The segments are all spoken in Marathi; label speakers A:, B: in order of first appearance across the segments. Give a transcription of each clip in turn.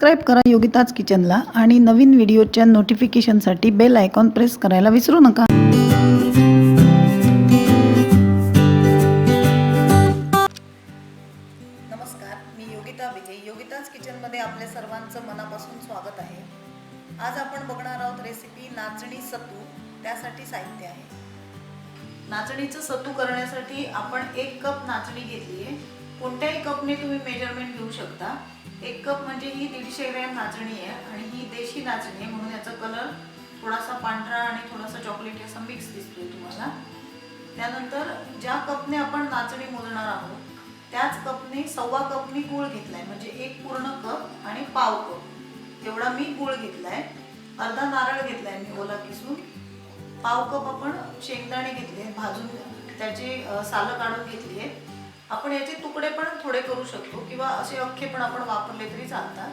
A: सबस्क्राईब करा योगिताज किचनला आणि नवीन व्हिडिओच्या नोटिफिकेशनसाठी बेल आयकॉन प्रेस करायला विसरू नका. नमस्कार मी योगिता विजय योगिताज किचनमध्ये आपल्या सर्वांचं मनापासून स्वागत आहे. आज आपण बघणार आहोत रेसिपी नाचणी सत्तू त्यासाठी साहित्य आहे. नाचणीचं सत्तू करण्यासाठी आपण एक कप नाचणी घेतली आहे. कोणत्याही कपने तुम्ही मेजरमेंट घेऊ शकता. एक कप म्हणजे ही दीडशे ग्रॅम नाचणी आहे आणि ही देशी नाचणी आहे म्हणून याचा कलर थोडासा पांढरा आणि थोडासा चॉकलेटी असा मिक्स दिसतोय तुम्हाला. त्यानंतर ज्या कपने आपण नाचणी मोजणार आहोत त्याच कपने सव्वा कपनी गूळ घेतलाय म्हणजे एक पूर्ण कप आणि पाव कप. तेवढा मी गूळ घेतलाय. अर्धा नारळ घेतलाय मी ओला किसून. पाव कप आपण शेंगदाणे घेतले भाजून त्याचे सालं काढून घेतली आहेत आपण याचे तुकडे पण थोडे करू शकतो किंवा असे अख्खे पण आपण वापरले तरी चालतात.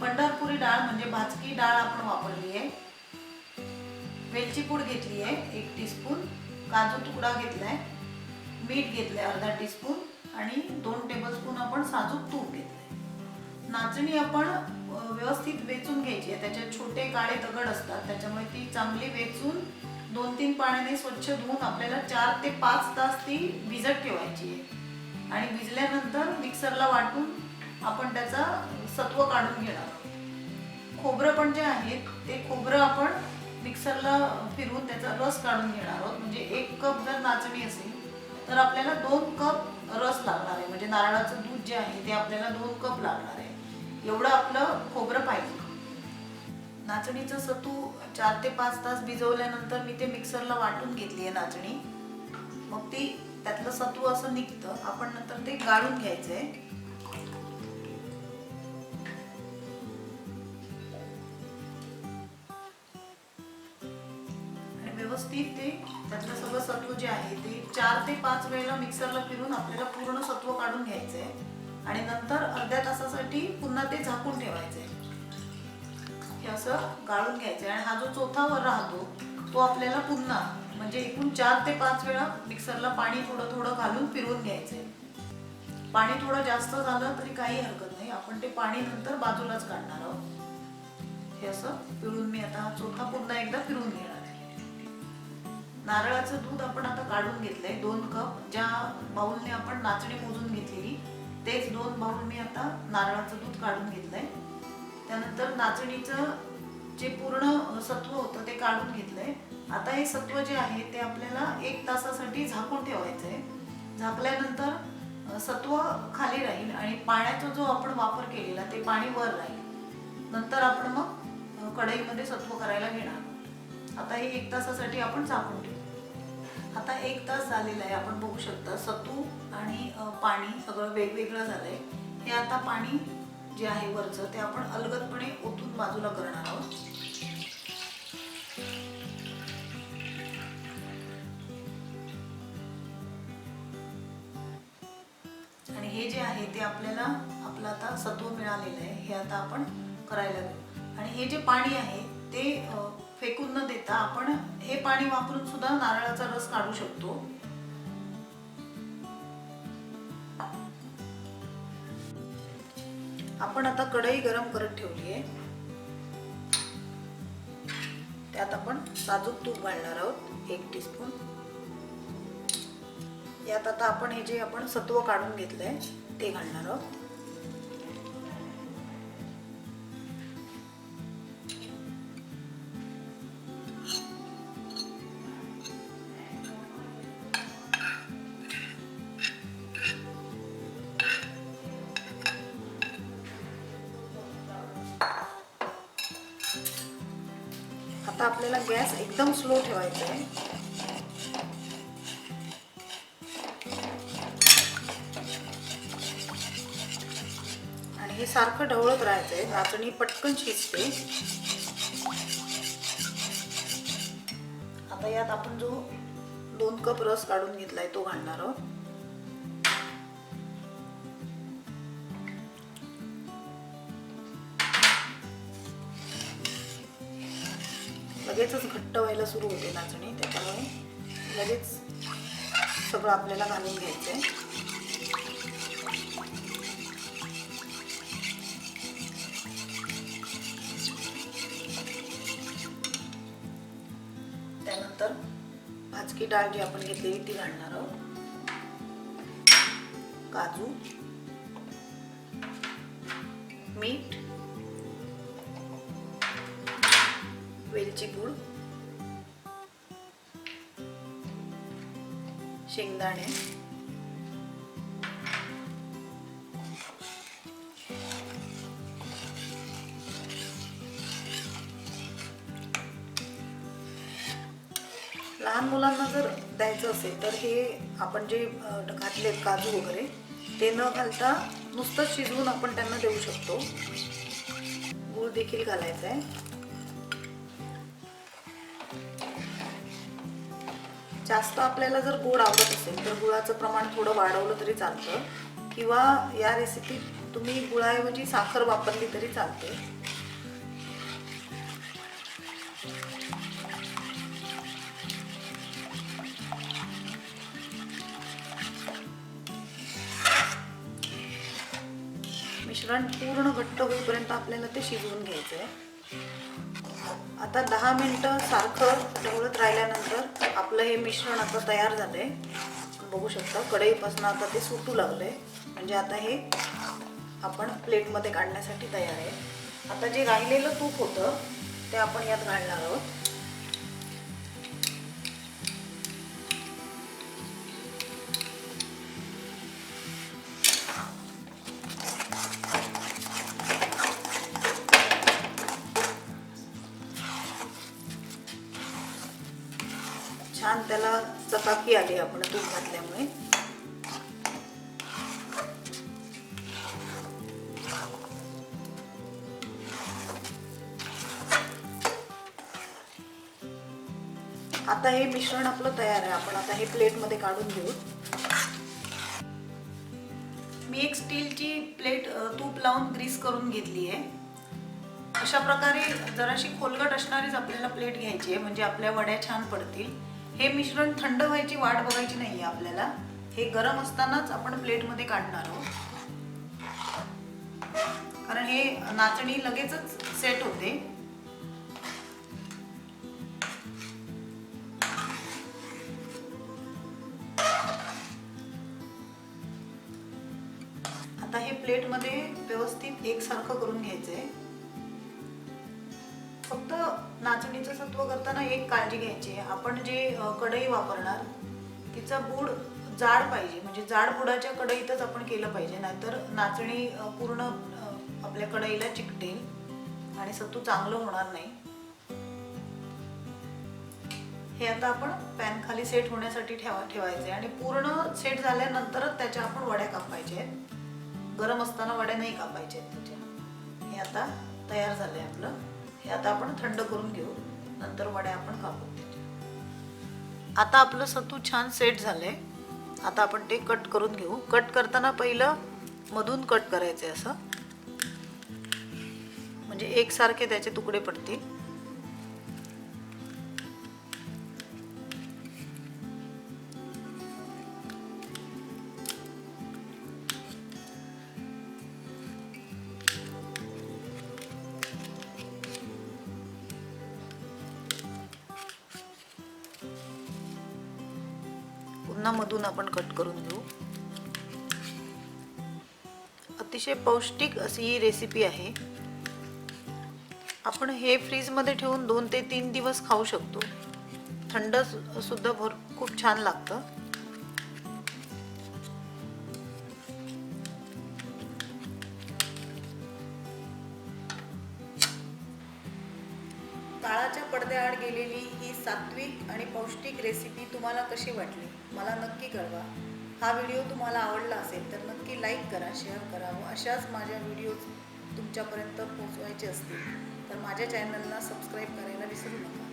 A: पंढरपुरी डाळ म्हणजे भाजकी डाळ आपण वापरली आहे. वेलची पूड घेतली आहे एक टीस्पून काजू तुकडा घेतलाय मीठ घेतलंय अर्धा टीस्पून आणि दोन टेबलस्पून आपण साजूक तूप घेतलंय. नाचणी आपण व्यवस्थित वेचून घ्यायची आहे. त्याच्यात छोटे काळे दगड असतात. त्याच्यामुळे ती चांगली वेचून दोन तीन पाण्याने स्वच्छ धुवून आपल्याला चार ते पाच तास ती भिजत ठेवायची आहे. आणि भिजल्यानंतर मिक्सरला वाटून आपण त्याचा सत्व काढून घेणार आहोत. खोबरं पण जे आहे ते खोबरं आपण मिक्सरला फिरवून त्याचा रस काढून घेणार आहोत. म्हणजे एक कप जर नाचणी असेल तर आपल्याला दोन कप रस लागणार आहे. म्हणजे नारळाचं दूध जे आहे ते आपल्याला दोन कप लागणार आहे. एवढं आपलं खोबरं पाहिजे. नाचणीचं सत्तू चार ते पाच तास भिजवल्यानंतर मी ते मिक्सरला वाटून घेतली आहे नाचणी. मग ती त्यातलं सत्व असं निघतं. आपण नंतर ते गाळून घ्यायचंय. आणि व्यवस्थित ते त्यातलं सगळं सत्व जे आहे ते चार ते पाच वेळेला मिक्सरला फिरून आपल्याला पूर्ण सत्व काढून घ्यायचंय. आणि नंतर अर्ध्या तासासाठी पुन्हा ते झाकून ठेवायचंय. हे असं गाळून घ्यायचंय. आणि हा जो चौथा वर राहतो तो आपल्याला पुन्हा म्हणजे एकूण चार ते पाच वेळा मिक्सरला पाणी थोडं थोडं घालून फिरवून घ्यायचंय पाणी थोडं जास्त झालं तरी काही हरकत नाही. आपण ते पाणी नंतर बाजूलाच काढणार आहोत. हे असं पिळून मी आता हा पुन्हा एकदा फिरून घेणार नारळाचं दूध आपण आता काढून घेतलंय दोन कप. ज्या बाऊलने आपण नाचणी मोजून घेतलेली तेच दोन बाऊल मी आता नारळाचं दूध काढून घेतलंय. त्यानंतर नाचणीचं जे पूर्ण सत्व होतं ते काढून घेतलंय. आता हे सत्व जे आहे ते आपल्याला एक तासासाठी झाकून ठेवायचं आहे झाकल्यानंतर सत्व खाली राहील आणि पाण्याचा जो आपण वापर केलेला ते पाणी वर राहील. नंतर आपण मग कढईमध्ये सत्व करायला घेणार. आता हे एक तासासाठी आपण झाकून ठेवू. आता एक तास झालेला आहे आपण बघू शकता. सत्तू आणि पाणी सगळं वेगवेगळं झालंय. हे आता पाणी जे आहे वरचं ते आपण अलगदपणे ओतून बाजूला करणार आहोत. हे जे आहे ते आपल्याला आपलं आता सत्व मिळालेलं आहे हे आता आपण करायला देऊ आणि हे जे पाणी आहे ते फेकून न देता आपण हे पाणी वापरून सुद्धा नारळाचा रस काढू शकतो. आपण आता कढई गरम करत ठेवली आहे त्यात आपण साजूक तूप घालणार आहोत एक टीस्पून. यात आता आपण हे जे आपण सत्व काढून घेतलंय ते घालणार आहोत. आता आपल्याला गॅस एकदम स्लो ठेवायचा आहे. सारखं ढवळत राहायचं आहे नाचणी पटकन शिजते. आता यात आपण जो दोन कप रस काढून घेतलाय तो घालणार आहोत. लगेचच घट्ट व्हायला सुरू होते नाचणी त्याच्यामुळे लगेच सगळं आपल्याला घालून घ्यायचं आहे ही डाळ जी आपण घेतलेली ती घालणार आहोत. काजू मीठ वेलची पूड शेंगदाणे लहान मुलांना जर द्यायचं असेल तर हे आपण जे अ, घातले काजू वगैरे ते न घालता नुसतं शिजवून आपण त्यांना देऊ शकतो. गूळ देखील घालायचा आहे. जास्त आपल्याला जर गोड आवडत असेल तर गुळाचं प्रमाण थोडं वाढवलं तरी चालतं. किंवा या रेसिपीत तुम्ही गुळाऐवजी साखर वापरली तरी चालते. मिश्रण पूर्ण घट्ट होईपर्यंत आपल्याला ते शिजवून घ्यायचं आहे आता दहा मिनटं सारखं ढवळत राहिल्यानंतर आपलं हे मिश्रण आता तयार झालं आहे बघू शकता कढईपासून आता ते सुटू लागलंय. म्हणजे आता हे आपण प्लेटमध्ये काढण्यासाठी तयार आहे. आता जे राहिलेलं तूप होतं ते आपण यात घालणार आहोत. चपाकी आली आपण तूप घातल्यामुळे. आता हे मिश्रण आपलं तयार आहे. आपण आता हे प्लेटमध्ये काढून घेऊ. मी एक स्टीलची प्लेट तूप लावून ग्रीस करून घेतली आहे. अशा प्रकारे जराशी खोलगट असणारीच आपल्याला प्लेट घ्यायची आहे. म्हणजे आपल्या वड्या छान पडतील. हे मिश्रण थंड व्हायची वाट बघायची नाही आहे आपल्याला. हे गरम असतानाच आपण प्लेटमध्ये काढणार आहोत. कारण हे नाचणी लगेचच सेट होते. आता हे प्लेटमध्ये व्यवस्थित एकसारखं करून घ्यायचं आहे नाचणीचं सत्व करताना एक काळजी घ्यायची आहे. आपण जे कढई वापरणार तिचा बूड जाड पाहिजे. म्हणजे जाड बुडाच्या कढईतच आपण केलं पाहिजे. नाहीतर नाचणी पूर्ण आपल्या कढईला चिकटेल आणि सत्तू चांगलं होणार नाही. हे आता आपण पॅन खाली सेट होण्यासाठी ठेवा ठेवायचे आणि पूर्ण सेट झाल्यानंतरच त्याच्या आपण वड्या कापायच्या आहेत. गरम असताना वड्या नाही कापायच्या आहेत त्याच्या. हे आता तयार झालंय आपलं. हे आता आपण थंड करून घेऊ. नंतर वड्या आपण कापू. आता आपलं सत्तू छान सेट झालंय. आता आपण ते कट करून घेऊ. कट करताना पहिलं मधून कट करायचे असं. म्हणजे एकसारखे त्याचे तुकडे पडतील. मधून आपण कट करून घेऊ. अतिशय पौष्टिक अशी ही रेसिपी आहे. आपण हे फ्रीजमध्ये ठेवून दोन ते तीन दिवस खाऊ शकतो. थंड सुद्धा भर खूप छान लागतं. काळाच्या पडद्याआड गेलेली सात्विक आणि पौष्टिक रेसिपी तुम्हाला कशी वाटली? मला नक्की कळवा. हा व्हिडिओ तुम्हाला आवडला असेल तर नक्की लाईक करा शेअर करा व अशाच माझ्या व्हिडिओज तुमच्यापर्यंत पोहोचवायचे असतील तर माझ्या चॅनलला सबस्क्राईब करायला विसरू नका.